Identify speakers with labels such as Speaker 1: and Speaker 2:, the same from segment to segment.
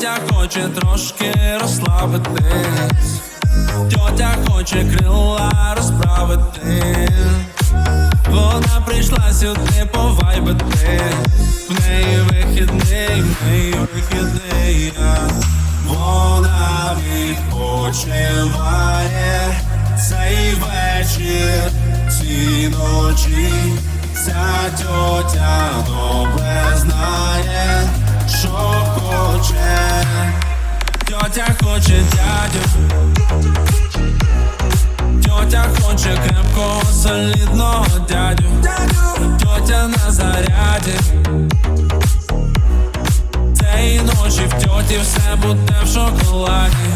Speaker 1: Тьотя хоче трошки розслабитись, тьотя хоче крила розправити. Вона прийшла сюди повайбити, в неї вихідний, в неї вихідний. Вона відпочиває цей вечір, ці ночі. Солідного дядю. Тьотя на заряді. Цієї ночі в тьоті все буде в шоколаді.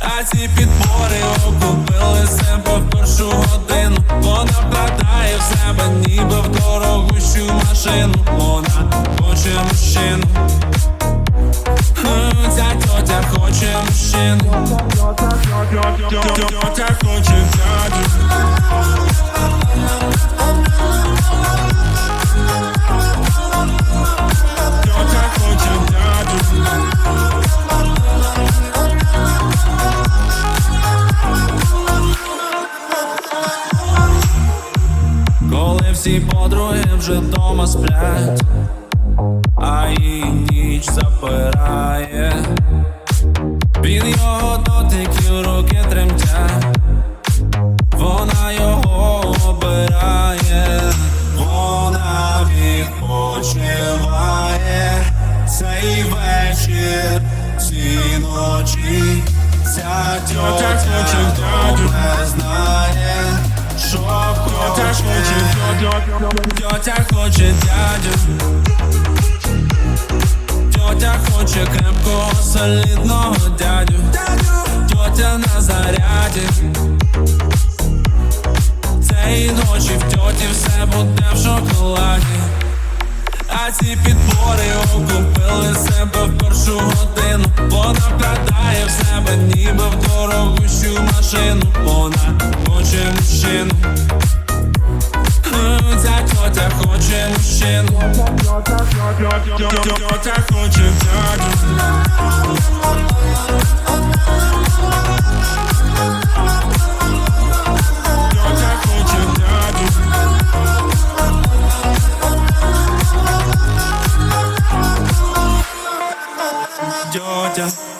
Speaker 1: А ці підбори окупили себе в першу годину. Вона вкладає в себе ніби в дорогущу машину. Вона хоче мужчину. Ця тьотя хоче мужчину. Тьотя хоче дядю. Всі подруги вже дома сплять, а її ніч запирає, від його дотиків руки тремтять, вона його обирає, вона відпочиває. Цей вечір, ці ночі, ця тьотя. добре знає, що хоче. Тьотя хоче дядю. Тьотя хоче крепкого солідного дядю. Тьотя на заряді. Цієї ночі в тьоті все буде в шоколаді. А ці підбори окупили себе в першу годину. Вона вкладає в себе ніби в дорогущу машину. Вона хоче мужчину. Тьотя хоче мужчину. Тьотя хоче дядю. Тьотя хоче дядю. Тьотя